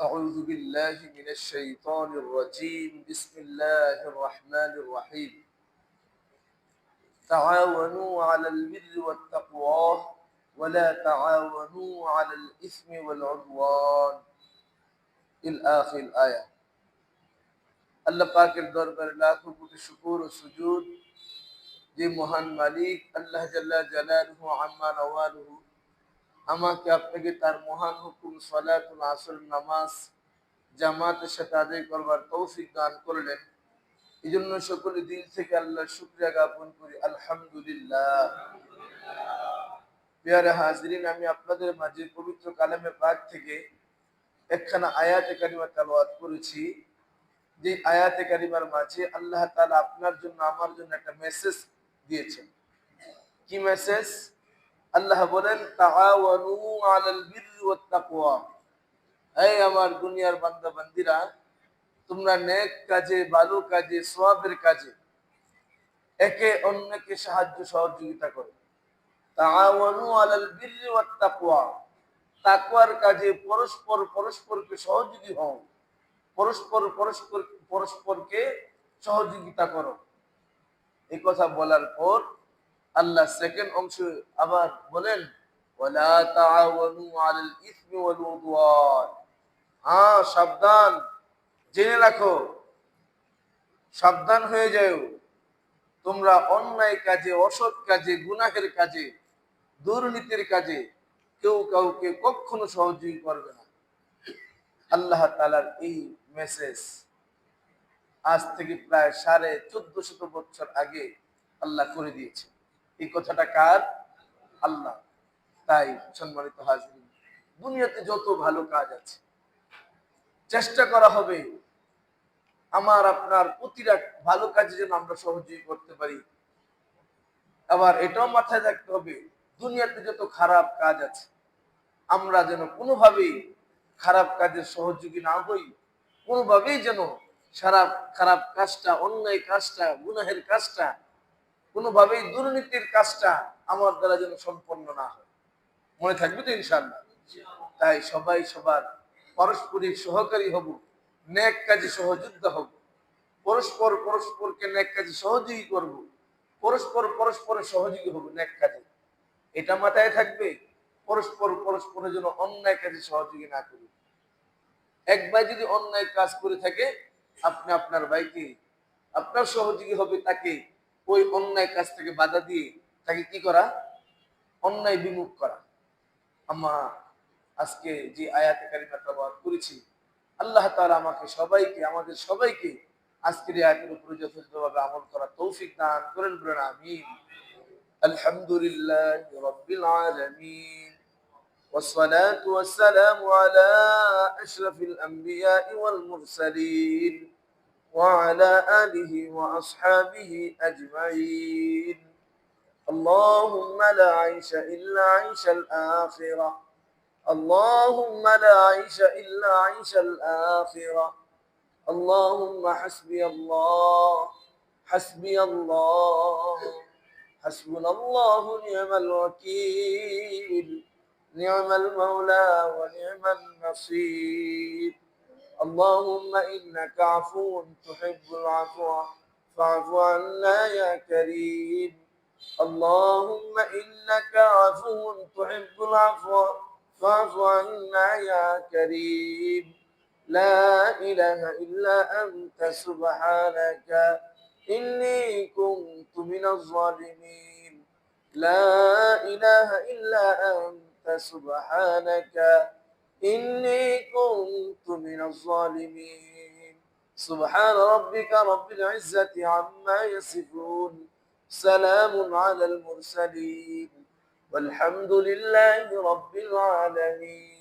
أعوذ بالله من الشيطان الرجيم بسم الله الرحمن الرحيم تعاونوا على البر والتقوى ولا تعاونوا على الإثم والعدوان إلى آخر الآية আল্লাহ পাকের দরবারে লাখো কোটি শুকুর ও সুজুদ যে মহান মালিক আল্লাহ জাল্লা জালালুহু আম্মা নওয়ালুহু আমাকে আপনাকে তার মহান হুকুম, সালাতুল আসর, নামাজ, জামাতের সাথে আদায় করবার তৌফিক দান করলেন। এই জন্য সকলে দিল থেকে আল্লাহ শুক্রিয়া জ্ঞাপন করি। আলহামদুলিল্লাহ। পেয়ারে হাজরিন, আমি আপনাদের মাঝে পবিত্র কালামে পাক থেকে একখানা আয়াতে কারিমা তালাওয়াত করেছি। যে আয়াতে কারিমার মাঝে আল্লাহ তালা আপনার জন্য, আমার জন্য একটা মেসেজ দিয়েছেন। কি মেসেজ আল্লাহ বলেন, তাআওয়ানু আলাল বিররি ওয়াত তাকওয়া এই আমার দুনিয়ার বান্দা বান্দিরা তোমরা নেক কাজে, ভালো কাজে, সওয়াবের কাজে একে অন্যকে সাহায্য সহযোগিতা করো। তাআওয়ানু আলাল বিররি ওয়াত তাকওয়া তাকওয়ার কাজে পরস্পর পরস্পরকে সহযোগী হও। পরস্পর পরস্পর পরস্পরকে সহযোগিতা করো। এই কথা বলার পর আল্লাহ সেকেন্ড অংশ আবার বলেন হ্যাঁ সাবধান, জেনে রাখো, সাবধান হয়ে যাও। তোমরা অন্যায় কাজে, অসৎ কাজে, গুনাহের কাজে, দুর্নীতির কাজে কেউ কাউকে কখনো সহযোগী করবে না। আল্লাহ তালার এই মেসেজ আজ থেকে প্রায় সাড়ে চোদ্দ শত বছর আগে আল্লাহ করে দিয়েছে এই কথাটা কার? আল্লাহ। তাই সম্মানিত হাজির দুনিয়াতে যত ভালো কাজ আছে, চেষ্টা করা হবে আমার, আপনার প্রতিটা ভালো কাজে যেন আমরা সহযোগী করতে পারি। আবার এটাও মাথায় রাখতে হবে, দুনিয়াতে যত খারাপ কাজ আছে, আমরা যেন কোনোভাবেই খারাপ কাজের সহযোগী না হই, কোনোভাবেই যেন খারাপ খারাপ কাজটা, অন্যায় কাজটা, গুনাহের কাজটা কোনোভাবেই দুর্নীতির কাজটা আমার দ্বারা যেন সম্পন্ন না হয়। মনে থাকবে তো ইনশাল্লাহ তাই সবাই সবার পারস্পরিক সহকারী হব নেক কাজে সহযোদ্ধা হব। পরস্পর পরস্পরকে নেক কাজে সহযোগী করব, পরস্পর পরস্পরের সহযোগী হব নেক কাজে। এটা মাথায় থাকবে, পরস্পর পরস্পরের জন্য অন্যায় কাজে সহযোগী না করি। এক ভাই যদি অন্যায় কাজ করে থাকে, আপনি আপনার ভাইকে, আপনার সহযোগী হবে তাকে ওই অন্যায় কাজ থেকে বাধা দিয়ে তাকে কি করা অন্যায় বিমুখ করা আমা আজকে যে আয়াতে কারিমা ব্যবহার করেছি আল্লাহ তাআলা আমাকে সবাইকে আমাদের সবাইকে আজকের এই আয়াতের উপরে যথেষ্টভাবে আমল করা তৌফিক দান করেন বলেন আমিন আলহামদুলিল্লাহ রাব্বিল আলামিন والصلاة والسلام على أشرف الأنبياء والمرسلين وعلى آله وأصحابه أجمعين. اللهم لا عيش إلا عيش الآخرة. اللهم لا عيش إلا عيش الآخرة. اللهم حسبي الله حسبي الله. حسبنا الله نعم الوكيل. نعم المولى ونعم النصير. اللهم إنك عفو تحب العفو فاعف عنا يا كريم. اللهم إنك عفو تحب العفو فاعف عنا يا كريم. لا إله إلا أنت سبحانك إني كنت من الظالمين. لا إله إلا أنت سبحانك إني كنت من الظالمين. سبحان ربك رب العزة عما يصفون. سلام على المرسلين. والحمد لله رب العالمين.